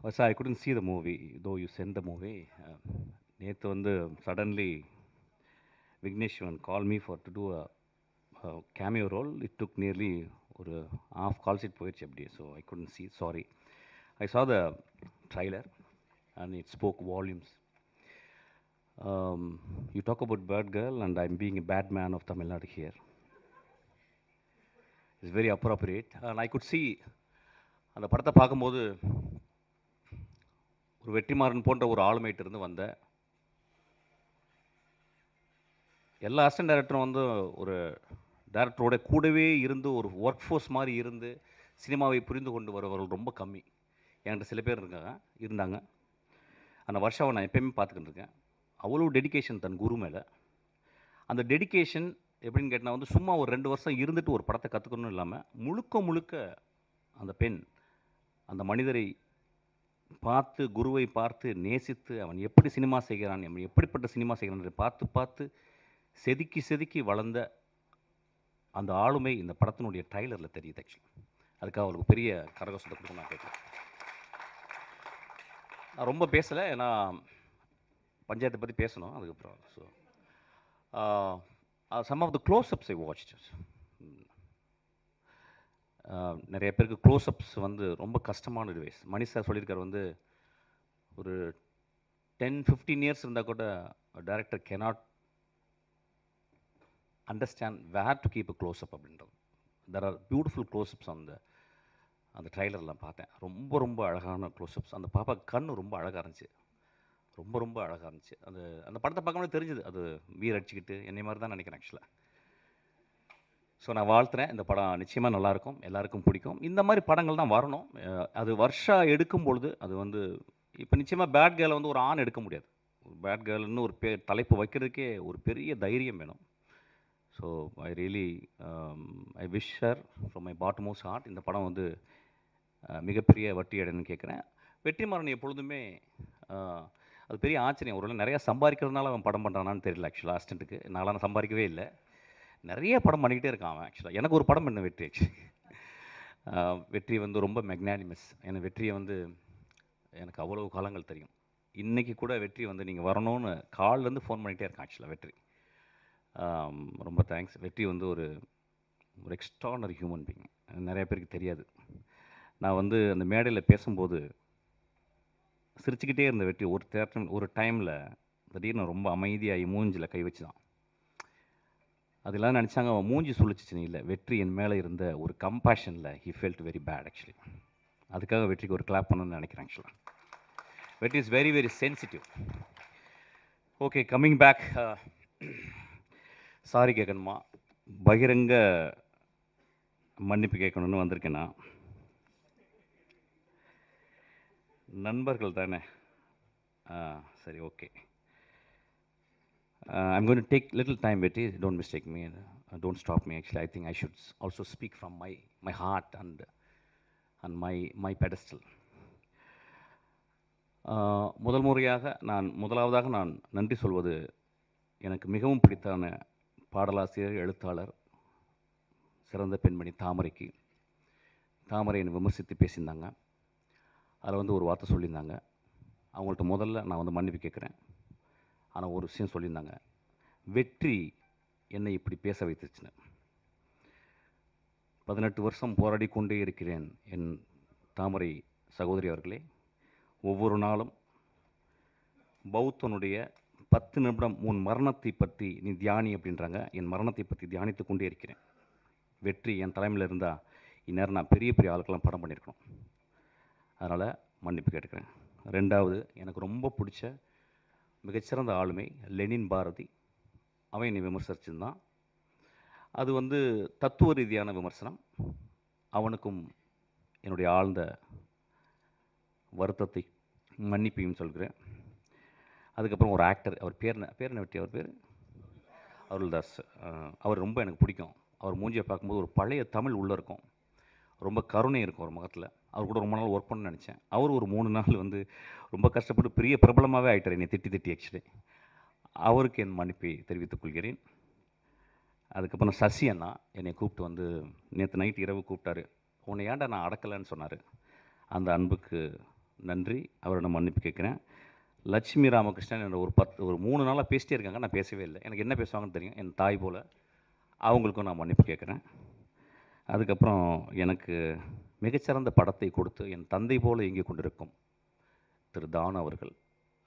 So I couldn't see the movie though you sent the movie நேற்று வந்து suddenly Vigneshwan call me for to do a cameo role it took nearly ஒரு half call sheet போயிடுச்சு அப்படியே so I couldn't see sorry I saw the trailer and it spoke volumes you talk about bad girl and I'm being bad man of Tamil Nadu here it's very appropriate and I could see அந்த படத்தை பார்க்கும்போது ஒரு வெற்றிமாறன் போன்ற ஒரு ஆளுமைட்டு இருந்து வந்த எல்லா assistant டைரக்டரும் வந்து ஒரு டேரக்டரோட கூடவே இருந்து ஒரு ஒர்க் ஃபோர்ஸ் மாதிரி இருந்து சினிமாவை புரிந்து கொண்டு வருபவர்கள் ரொம்ப கம்மி. என்கிட்ட சில பேர் இருக்காங்க இருந்தாங்க. அந்த வருஷாவை நான் எப்பயுமே பார்த்துக்கிட்டு இருக்கேன். அவ்வளோ டெடிகேஷன் தன் குரு மேலே. அந்த டெடிகேஷன் எப்படின்னு கேட்டால் வந்து சும்மா ஒரு ரெண்டு வருஷம் இருந்துட்டு ஒரு படத்தை கற்றுக்கணும் இல்லாமல் முழுக்க முழுக்க அந்த பெண் அந்த மனிதரை பார்த்து குருவை பார்த்து நேசித்து அவன் எப்படி சினிமா செய்கிறான் அவன் எப்படிப்பட்ட சினிமா செய்கிறான் என்று பார்த்து பார்த்து செதுக்கி செதுக்கி வளர்ந்த அந்த ஆளுமை இந்த படத்தினுடைய டைலரில் தெரியுது ஆக்சுவலி அதுக்காக அவளுக்கு பெரிய கரகசத்தை கொடுக்க நான் கேட்குறேன் நான் ரொம்ப பேசலை ஏன்னா பஞ்சாயத்தை பற்றி பேசணும் அதுக்கப்புறம். So some of the closeups I watch நிறைய பேருக்கு க்ளோஸ்அப்ஸ் வந்து ரொம்ப கஷ்டமான டிவைஸ் மணி சார் சொல்லியிருக்காரு வந்து ஒரு டென் ஃபிஃப்டீன் இயர்ஸ் இருந்தால் கூட director cannot understand where to keep a close up அப்படின்றது. There are beautiful close ups அந்த அந்த ட்ரைலர்லாம் பார்த்தேன். ரொம்ப ரொம்ப அழகான க்ளோஸ்அப்ஸ் அந்த பாப்பா கண்ணு ரொம்ப அழகாக இருந்துச்சு. ரொம்ப ரொம்ப அழகாக இருந்துச்சு. அந்த அந்த படத்தை பார்க்கும்போது தெரிஞ்சுது. அது வீர் அடிச்சுக்கிட்டு என்னை மாதிரி தான் நினைக்கிறேன் ஆக்சுவலாக ஸோ நான் வாழ்த்துறேன். இந்த படம் நிச்சயமாக நல்லாயிருக்கும். எல்லாருக்கும் பிடிக்கும். இந்த மாதிரி படங்கள் தான் வரணும். அது வருஷா எடுக்கும் பொழுது அது வந்து இப்போ நிச்சயமாக பேட் கேர்ளை வந்து ஒரு ஆண் எடுக்க முடியாது. பேட் கேர்ள்னு ஒரு பே தலைப்பு வைக்கிறதுக்கே ஒரு பெரிய தைரியம் வேணும். So I really I wish her from my bottommost heart இந்த படம் வந்து மிகப்பெரிய வட்டி அடைன்னு கேட்குறேன். வெற்றிமாறன் எப்பொழுதுமே அது பெரிய ஆச்சரியம். ஒரு நிறையா சம்பாதிக்கிறதுனால அவன் படம் பண்ணுறானான்னு தெரியல ஆக்சுவலாக அஸ்டண்ட்டுக்கு நான்லாம் சம்பாதிக்கவே இல்லை. நிறைய படம் பண்ணிக்கிட்டே இருக்கான் அவன் ஆக்சுவலாக எனக்கு ஒரு படம் பண்ண வெற்றி ஆக்சுவலி வெற்றி வந்து ரொம்ப மெக்னானிமஸ் எனக்கு வெற்றியை வந்து எனக்கு அவ்வளோ காலங்கள் தெரியும். இன்றைக்கி கூட வெற்றி வந்து நீங்கள் வரணும்னு கால்லேருந்து ஃபோன் பண்ணிகிட்டே இருக்கான் ஆக்சுவலாக வெற்றி. ரொம்ப தேங்க்ஸ் வெற்றி வந்து ஒரு ஒரு எக்ஸ்ட்ரானரி ஹியூமன் பீங் நிறைய பேருக்கு தெரியாது. நான் வந்து அந்த மேடையில் பேசும்போது சிரிச்சுக்கிட்டே இருந்த வெற்றி ஒரு தேட்டர் ஒரு டைமில் திடீர்னு ரொம்ப அமைதியாகி மூஞ்சில் கை வச்சு தான் அதெல்லாம் நினச்சாங்க. அவன் மூஞ்சி சொல்லிச்சிச்சு இல்லை வெற்றி என் மேலே இருந்த ஒரு கம்பேஷனில் he felt very bad actually அதுக்காக வெற்றிக்கு ஒரு கிளாப் பண்ணணும்னு நினைக்கிறேன் ஆக்சுவலாக வெற்றி is very very sensitive okay coming back sorry கேட்கணுமா பகிரங்க மன்னிப்பு கேட்கணும்னு வந்திருக்கேன்? நான் நண்பர்கள் தானே? ஆ சரி okay I'm going take little time வெட்டி don't mistake me don't stop me actually I think I should also speak from my my heart and and my my pedestal. Uh, முதல் முறையாக நான் முதலாவதாக நான் நன்றி சொல்வது எனக்கு மிகவும் பிடித்தான பாடலாசிரியர் எழுத்தாளர் சிறந்த பெண்மணி தாமரைக்கு. தாமரை என்னை விமர்சித்து பேசியிருந்தாங்க. அதில் வந்து ஒரு வார்த்தை சொல்லியிருந்தாங்க. அவங்கள்ட்ட முதல்ல நான் வந்து மன்னிப்பு கேட்குறேன். ஆனால் ஒரு விஷயம் சொல்லியிருந்தாங்க. வெற்றி என்னை இப்படி பேச வைத்துச்சுன்னு. பதினெட்டு வருஷம் போராடி கொண்டே இருக்கிறேன் என் தாமரை சகோதரி அவர்களே. ஒவ்வொரு நாளும் பௌத்தனுடைய பத்து நிமிடம் உன் மரணத்தை பற்றி நீ தியானி அப்படின்றாங்க. என் மரணத்தை பற்றி தியானித்து கொண்டே இருக்கிறேன். வெற்றி என் தலைமையில் இருந்தால் இந்நேரம் நான் பெரிய பெரிய ஆளுக்கெல்லாம் படம் பண்ணியிருக்கணும். அதனால் மன்னிப்பு கேட்டுக்கிறேன். ரெண்டாவது எனக்கு ரொம்ப பிடிச்ச மிகச்சிறந்த ஆளுமை லெனின் பாரதி. அவன் என்னை விமர்சிச்சிருந்தான். அது வந்து தத்துவ ரீதியான விமர்சனம். அவனுக்கும் என்னுடைய ஆழ்ந்த வருத்தத்தை மன்னிப்பையும் சொல்கிறேன். அதுக்கப்புறம் ஒரு ஆக்டர் அவர் பேர் பேர் என்ன வெட்டி அவர் பேர்? அருள்தாஸ். அவர் ரொம்ப எனக்கு பிடிக்கும். அவர் மூஞ்சியை பார்க்கும்போது ஒரு பழைய தமிழ் உள்ளே இருக்கும். ரொம்ப கருணை இருக்கும் ஒரு முகத்தில். அவர் கூட ரொம்ப நாள் ஒர்க் பண்ண நினச்சேன். அவர் ஒரு மூணு நாள் வந்து ரொம்ப கஷ்டப்பட்டு பெரிய பிரபலமாகவே ஆகிட்டார் என்னை திட்டி திட்டி ஆக்சுவலி அவருக்கு என் மன்னிப்பை தெரிவித்துக் கொள்கிறேன். அதுக்கப்புறம் சசி அண்ணா என்னை கூப்பிட்டு வந்து நேற்று நைட் இரவு கூப்பிட்டாரு. உன்னை ஏன்டா நான் அடக்கலைன்னு சொன்னார்? அந்த அன்புக்கு நன்றி. அவரிடம் மன்னிப்பு கேட்குறேன். லட்சுமி ராமகிருஷ்ணன் என்ற ஒரு பத்து ஒரு மூணு நாளாக பேசிட்டே இருக்காங்க. நான் பேசவே இல்லை. எனக்கு என்ன பேசுவாங்கன்னு தெரியும். என் தாய் போல் அவங்களுக்கும் நான் மன்னிப்பு கேட்குறேன். அதுக்கப்புறம் எனக்கு மிகச்சிறந்த படத்தை கொடுத்து என் தந்தை போல இயங்கி கொண்டிருக்கும் திரு தான் அவர்கள்.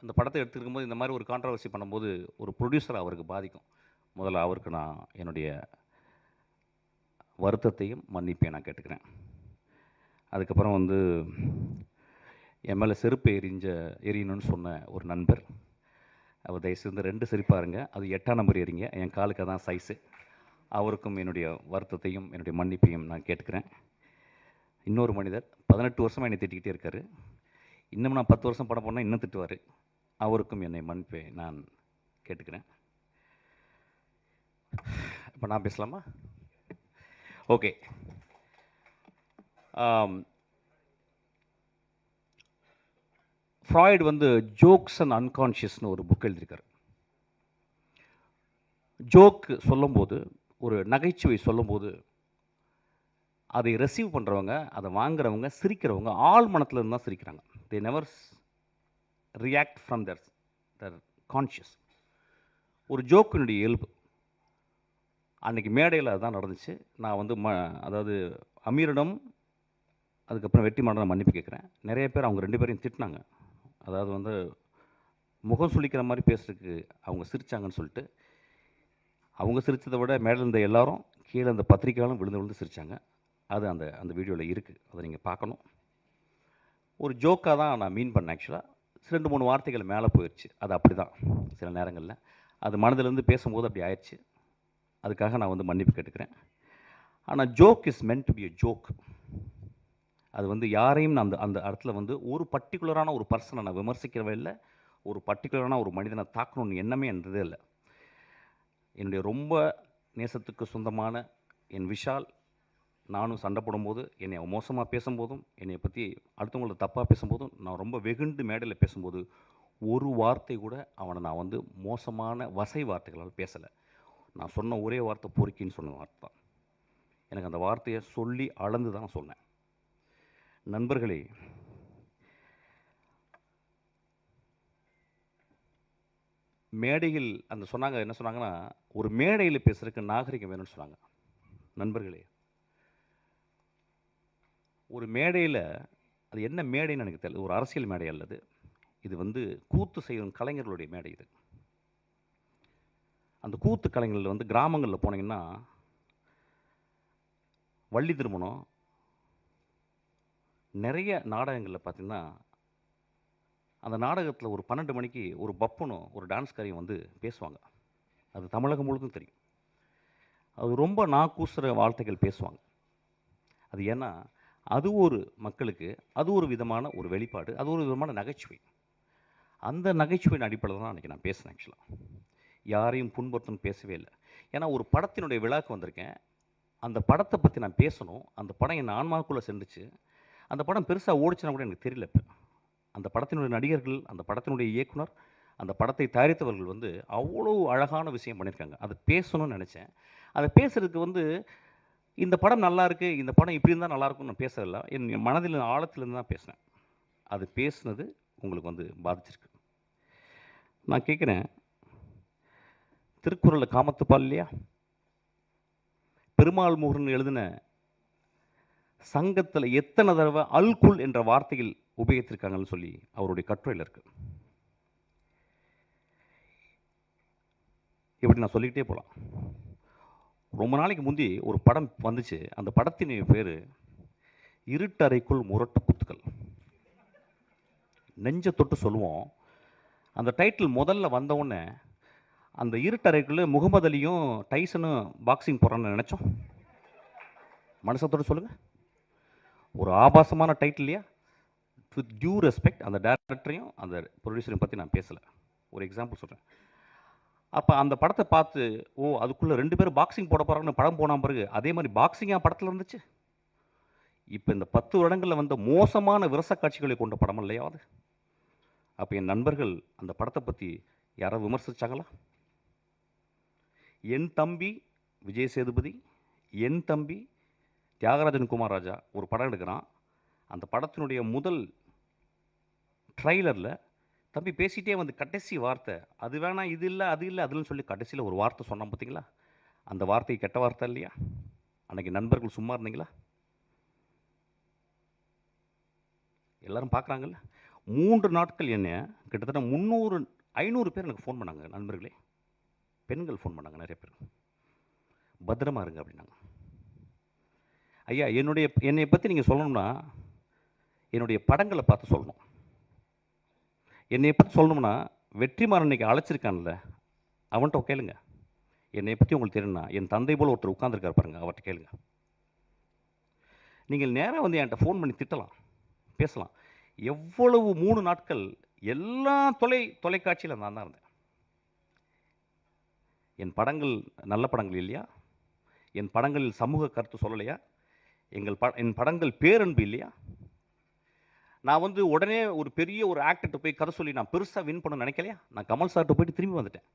அந்த படத்தை எடுத்துருக்கும் போது இந்த மாதிரி ஒரு கான்ட்ரவர்சி பண்ணும்போது ஒரு ப்ரொடியூசர் அவருக்கு பாதிக்கும். முதல்ல அவருக்கு நான் என்னுடைய வருத்தத்தையும் மன்னிப்பையும் நான் கேட்டுக்கிறேன். அதுக்கப்புறம் வந்து என் மேலே செருப்பு எரிஞ்ச எரியணும்னு சொன்ன ஒரு நண்பர். அவர் தயவுசெய்து ரெண்டு செருப்பாருங்க அது எட்டாம் நம்பர் எறிங்க என் காலுக்கு தான் சைஸு அவருக்கும் என்னுடைய வருத்தத்தையும் என்னுடைய மன்னிப்பையும் நான் கேட்டுக்கிறேன். இன்னொரு மனிதர் பதினெட்டு வருஷமாக என்னை திட்டிக்கிட்டே இருக்காரு. இன்னும் நான் பத்து வருஷம் படம் பண்ணால் இன்னும் திட்டுவார். அவருக்கும் என்னை மன்னிப்பை நான் கேட்டுக்கிறேன். இப்போ நான் பேசலாமா? ஓகே. ஃப்ராய்டு வந்து ஜோக்ஸ் அண்ட் அன்கான்ஷியஸ்னு ஒரு புக் எழுதியிருக்காரு. ஜோக் சொல்லும்போது ஒரு நகைச்சுவை சொல்லும்போது அதை ரெசீவ் பண்ணுறவங்க அதை வாங்குறவங்க சிரிக்கிறவங்க ஆள் மனத்தில் இருந்து தான் சிரிக்கிறாங்க they never react from their their conscious ஒரு ஜோக்கினுடைய இயல்பு. அன்றைக்கி மேடையில் அதுதான் நடந்துச்சு. நான் வந்து ம அதாவது அமீரிடம் அதுக்கப்புறம் வெற்றி மாடலை மன்னிப்பு கேட்குறேன். நிறைய பேர் அவங்க ரெண்டு பேரையும் திட்டினாங்க. அதாவது வந்து முகம் சுளிக்கிற மாதிரி பேசுறதுக்கு அவங்க சிரித்தாங்கன்னு சொல்லிட்டு அவங்க சிரித்ததை விட மேலே இருந்த எல்லாரும் கீழே அந்த பத்திரிக்கையாலும் விழுந்து விழுந்து சிரித்தாங்க அது அந்த அந்த வீடியோவில் இருக்குது அதை நீங்கள் பார்க்கணும். ஒரு ஜோக்காக தான் நான் மீன் பண்ணேன் ஆக்சுவலாக ரெண்டு மூணு வார்த்தைகள் மேலே போயிடுச்சு அது அப்படி தான் சில நேரங்களில். அது மனதிலேருந்து பேசும்போது அப்படி ஆயிடுச்சு அதுக்காக நான் வந்து மன்னிப்பு கேட்டுக்கிறேன். ஆனால் joke is meant to be a joke அது வந்து யாரையும் நான் அந்த அந்த இடத்துல வந்து ஒரு பர்டிகுலரான ஒரு பர்சனை நான் விமர்சிக்கிறவே இல்லை. ஒரு பர்டிகுலரான ஒரு மனிதனை தாக்கணும்னு எண்ணமே என்றதே இல்லை. என்னுடைய ரொம்ப நேசத்துக்கு சொந்தமான என் விஷால் நானும் சண்டை போடும்போது என்னை மோசமாக பேசும்போதும் என்னை பற்றி அடுத்தவங்களை தப்பாக பேசும்போதும் நான் ரொம்ப வெகுண்டு மேடையில் பேசும்போது ஒரு வார்த்தை கூட அவனை நான் வந்து மோசமான வசை வார்த்தைகளால் பேசலை. நான் சொன்ன ஒரே வார்த்தை பொறுக்கின்னு சொன்ன வார்த்தை தான். எனக்கு அந்த வார்த்தையை சொல்லி அளந்து தான் சொன்னேன். நண்பர்களே மேடையில் அந்த சொன்னாங்க என்ன சொன்னாங்கன்னா ஒரு மேடையில் பேசுகிறதுக்கு நாகரிகம் வேணும்னு சொன்னாங்க. நண்பர்களே ஒரு மேடையில் அது என்ன மேடைன்னு எனக்கு தெரியல ஒரு அரசியல் மேடை அல்லது இது வந்து கூத்து செய்யும் கலைஞர்களுடைய மேடை இது. அந்த கூத்து கலைஞர்கள் வந்து கிராமங்களில் போனீங்கன்னா வள்ளி திருமணம் நிறைய நாடகங்களில் பார்த்திங்கன்னா அந்த நாடகத்தில் ஒரு பன்னெண்டு மணிக்கு ஒரு பப்பனும் ஒரு டான்ஸ்காரியும் வந்து பேசுவாங்க. அது தமிழகம் முழுக்கும் தெரியும். அது ரொம்ப நாக்கூசுற வார்த்தைகள் பேசுவாங்க. அது ஏன்னா அது ஒரு மக்களுக்கு அது ஒரு விதமான ஒரு வெளிப்பாடு அது ஒரு விதமான நகைச்சுவை. அந்த நகைச்சுவையின் அடிப்படையில் தான் அன்றைக்கி நான் பேசினேன் ஆக்சுவலாக யாரையும் புண்படுத்தணும்னு பேசவே இல்லை. ஏன்னா ஒரு படத்தினுடைய விழாக்கு வந்திருக்கேன். அந்த படத்தை பற்றி நான் பேசணும். அந்த படம் என் ஆன்மாவுக்குள்ளே சென்றுச்சு. அந்த படம் பெருசாக ஓடிச்சுன்னா கூட எனக்கு தெரியல இப்போ. அந்த படத்தினுடைய நடிகர்கள் அந்த படத்தினுடைய இயக்குனர் அந்த படத்தை தயாரித்தவர்கள் வந்து அவ்வளோ அழகான விஷயம் பண்ணியிருக்காங்க. அதை பேசணும்னு நினச்சேன். அதை பேசுகிறதுக்கு வந்து இந்த படம் நல்லா இருக்குது இந்த படம் இப்படி இருந்தால் நல்லாயிருக்கும்னு நான் பேசல என் மனதில் ஆழத்துலேருந்து தான் பேசினேன். அது பேசுனது உங்களுக்கு வந்து பாதிச்சிருக்கு. நான் கேட்குறேன் திருக்குறளில் காமத்துப்பால் இல்லையா? பெருமாள் முருகன் எழுதின சங்கத்தில் எத்தனை தடவை அல்குல் என்ற வார்த்தையில் உபயோகித்திருக்காங்கன்னு சொல்லி அவருடைய கட்டுரையில் இருக்கு. இப்படி நான் சொல்லிக்கிட்டே போகலாம் ரொம்ப நாளைக்கு முந்தி ஒரு படம் வந்துச்சு. அந்த படத்தின் பேர் இருட்டறைக்குள் முரட்டு குத்துக்கள் நெஞ்ச தொட்டு சொல்லுவோம். அந்த டைட்டில் முதல்ல வந்தவுடனே அந்த இருட்டறைக்குள்ளே முகமது அலியும் டைசனும் பாக்ஸிங் போகிறான்னு நினச்சோம். மனசத்தோடு சொல்லுங்கள் ஒரு ஆபாசமான டைட்டில் இல்லையா? வித் டியூ ரெஸ்பெக்ட் அந்த டேரக்டரையும் அந்த ப்ரொடியூசரையும் பற்றி நான் பேசலை. ஒரு எக்ஸாம்பிள் சொல்கிறேன் அப்போ அந்த படத்தை பார்த்து ஓ அதுக்குள்ளே ரெண்டு பேரும் பாக்ஸிங் போட போகிறாங்கன்னு படம் போன பிறகு அதே மாதிரி பாக்ஸிங்காக படத்தில் இருந்துச்சு? இப்போ இந்த பத்து வருடங்களில் வந்த மோசமான விரச காட்சிகளை கொண்ட படம் இல்லையா அது? அப்போ என் நண்பர்கள் அந்த படத்தை பற்றி யாராவது விமர்சிச்சாங்களா? என் தம்பி விஜய் சேதுபதி என் தம்பி தியாகராஜன் குமார் ராஜா ஒரு படம் எடுக்கிறான். அந்த படத்தினுடைய முதல் ட்ரைலரில் தம்பி பேசிட்டே வந்து கடைசி வார்த்தை அது வேணாம் இது இல்லை அது இல்லை அதுன்னு சொல்லி கடைசியில் ஒரு வார்த்தை சொன்னான் பார்த்தீங்களா அந்த வார்த்தை கெட்ட வார்த்தை இல்லையா? அன்னைக்கு நண்பர்கள் சும்மா இருந்தீங்களா? எல்லாரும் பார்க்குறாங்கல்ல மூன்று நாட்கள் என்ன கிட்டத்தட்ட முந்நூறு ஐநூறு பேர் எனக்கு ஃபோன் பண்ணாங்க நண்பர்களே. பெண்கள் ஃபோன் பண்ணாங்க நிறைய பேர். பத்திரமா இருங்க அப்படின்னாங்க. ஐயா என்னுடைய என்னை பற்றி நீங்கள் சொல்லணும்னா என்னுடைய படங்களை பார்த்து சொல்லணும். என்னை பற்றி சொல்லணும்னா வெற்றிமாறன் இன்றைக்கி அழைச்சிருக்கான்ல அவன்கிட்ட கேளுங்க. என்னை பற்றி உங்களுக்கு தெரியும்னா என் தந்தை போல் ஒருத்தர் உட்காந்துருக்காரு பாருங்க அவர்கிட்ட கேளுங்க. நீங்கள் நேராக வந்து என்கிட்ட ஃபோன் பண்ணி திட்டலாம் பேசலாம். எவ்வளவு மூணு நாட்கள் எல்லா தொலை தொலைக்காட்சியில் நான் தான் இருந்தேன். என் படங்கள் நல்ல படங்கள் இல்லையா? என் படங்களில் சமூக கருத்து சொல்லலையா? எங்கள் ப என் படங்கள் பேரன்பு இல்லையா? நான் வந்து உடனே ஒரு பெரிய ஒரு ஆக்டர்கிட்ட போய் கதை சொல்லி நான் பெருசாக வின் பண்ண நினைக்கலையா? நான் கமல் சார்கிட்ட போயிட்டு திரும்பி வந்துட்டேன்.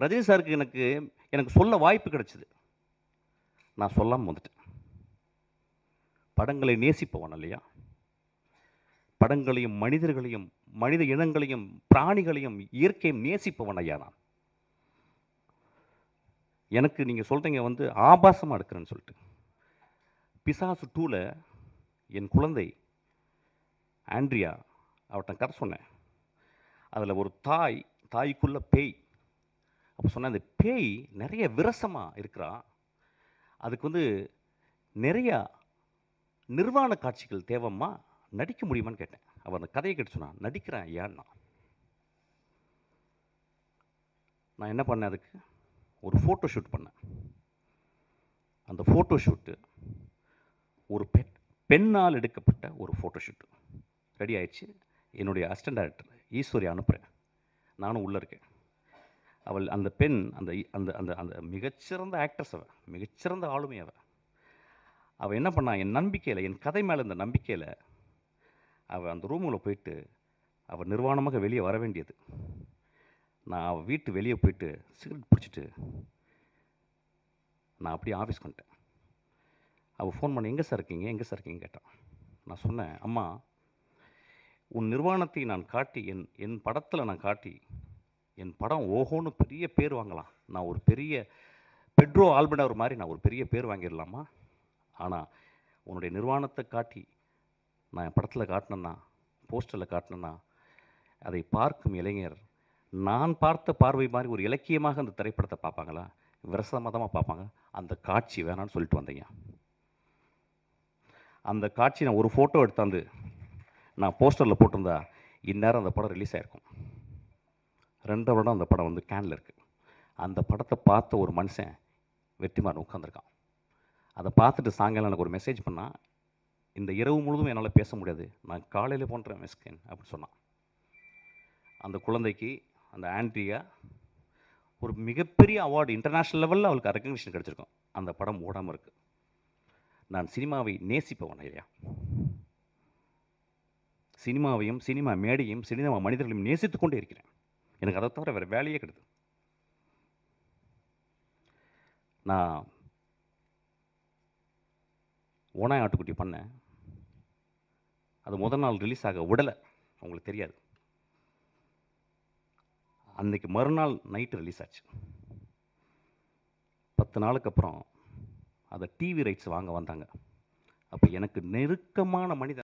ரஜினி சாருக்கு எனக்கு எனக்கு சொல்ல வாய்ப்பு கிடைச்சிது. நான் சொல்லாமல் வந்துட்டேன். படங்களை நேசிப்பவன் இல்லையா? படங்களையும் மனிதர்களையும் மனித இனங்களையும் பிராணிகளையும் இயற்கையும் நேசிப்பவன் ஐயா நான். எனக்கு நீங்கள் சொல்கிறீங்க வந்து ஆபாசமாக எடுக்கிறேன்னு சொல்லிட்டு. பிசாசு டூவில் என் குழந்தை ஆண்ட்ரியா அவட்ட கதை சொன்னேன். அதில் ஒரு தாய் தாய்க்குள்ள பேய். அப்போ சொன்னேன் அந்த பேய் நிறைய விரசமாக இருக்கிறா. அதுக்கு வந்து நிறையா நிர்வாண காட்சிகள் தேவம்மா? நடிக்க முடியுமான்னு கேட்டேன். அவர் அந்த கதையை கேட்டு சொன்னான் நடிக்கிறேன் ஏன்னா நான் என்ன பண்ணேன் அதுக்கு? ஒரு ஃபோட்டோ ஷூட் பண்ணேன். அந்த ஃபோட்டோ ஷூட்டு ஒரு பெண் பெண்ணால் எடுக்கப்பட்ட ஒரு ஃபோட்டோ ஷூட்டு ரெடி ஆயிடுச்சு. என்னுடைய அசிஸ்டன்ட் டேரக்டர் ஈஸ்வரி அனுப்புகிறேன் நானும் உள்ளே இருக்கேன். அவள் அந்த பெண் அந்த அந்த அந்த அந்த மிகச்சிறந்த ஆக்ட்ரஸ் அவள் மிகச்சிறந்த ஆளுமை அவள் அவள் என்ன பண்ணா என் நம்பிக்கையில் என் கதை மேலே இந்த நம்பிக்கையில் அவள் அந்த ரூமுக்குள்ளே போயிட்டு அவள் நிர்வாணமாக வெளியே வர வேண்டியது. நான் அவள் வீட்டு வெளியே போயிட்டு சிகரெட் பிடிச்சிட்டு நான் அப்படியே ஆஃபீஸ்க்கு வந்துட்டேன். அவள் ஃபோன் பண்ணி எங்கே சார் இருக்கீங்க? எங்கே சார் இருக்கீங்க கேட்டான். நான் சொன்னேன் அம்மா உன் நிர்வாணத்தை நான் காட்டி என் என் படத்தில் நான் காட்டி என் படம் ஓஹோன்னு பெரிய பேர் வாங்கலாம். நான் ஒரு பெரிய பெட்ரோ ஆல்பனர் மாதிரி நான் ஒரு பெரிய பேர் வாங்கிடலாமா? ஆனால் உன்னுடைய நிர்வாணத்தை காட்டி நான் என் படத்தில் காட்டினேன்னா போஸ்டரில் காட்டினேன்னா அதை பார்க்கும் இளைஞர் நான் பார்த்த பார்வை மாதிரி ஒரு இலக்கியமாக அந்த திரைப்படத்தை பார்ப்பாங்களா? விரசமதமாக பார்ப்பாங்க. அந்த காட்சி வேணான்னு சொல்லிட்டு வந்தீங்க. அந்த காட்சி நான் ஒரு ஃபோட்டோ எடுத்தாந்து நான் போஸ்டரில் போட்டிருந்தா இந்நேரம் அந்த படம் ரிலீஸ் ஆயிருக்கும். ரெண்டு வருடம் அந்த படம் வந்து கேனில் இருக்குது அந்த படத்தை பார்த்த ஒரு மனுஷன் வெற்றிமாறன் உட்காந்துருக்கான் அதை பார்த்துட்டு சாயங்காலம் எனக்கு ஒரு மெசேஜ் பண்ணால் இந்த இரவு முழுதும் என்னால் பேச முடியாது. நான் காலையில் போன்றேன் மெஸ்கேன் அப்படின்னு சொன்னான். அந்த குழந்தைக்கு அந்த ஆண்ட்ரியா ஒரு மிகப்பெரிய அவார்டு இன்டர்நேஷ்னல் லெவலில் அவளுக்கு ரெக்கக்னிஷன் கிடச்சிருக்கும். அந்த படம் ஓடாமல் இருக்குது நான் சினிமாவை நேசிப்பவன் இல்லையா சினிமாவையும் சினிமா மேடையும் சினிமா மனிதர்களையும் நேசித்துக் கொண்டே இருக்கிறேன். எனக்கு அதை தவிர வேறு வேலையே கிடையாது. நான் ஓனாய் ஆட்டுக்குட்டி பண்ணேன். அது முதல் நாள் ரிலீஸ் ஆக விடலை. உங்களுக்கு தெரியாது. அன்னைக்கு மறுநாள் நைட்டு ரிலீஸ் ஆச்சு. பத்து நாளுக்கு அப்புறம் அதை டிவி ரைட்ஸ் வாங்க வந்தாங்க. அப்போ எனக்கு நெருக்கமான மனிதன்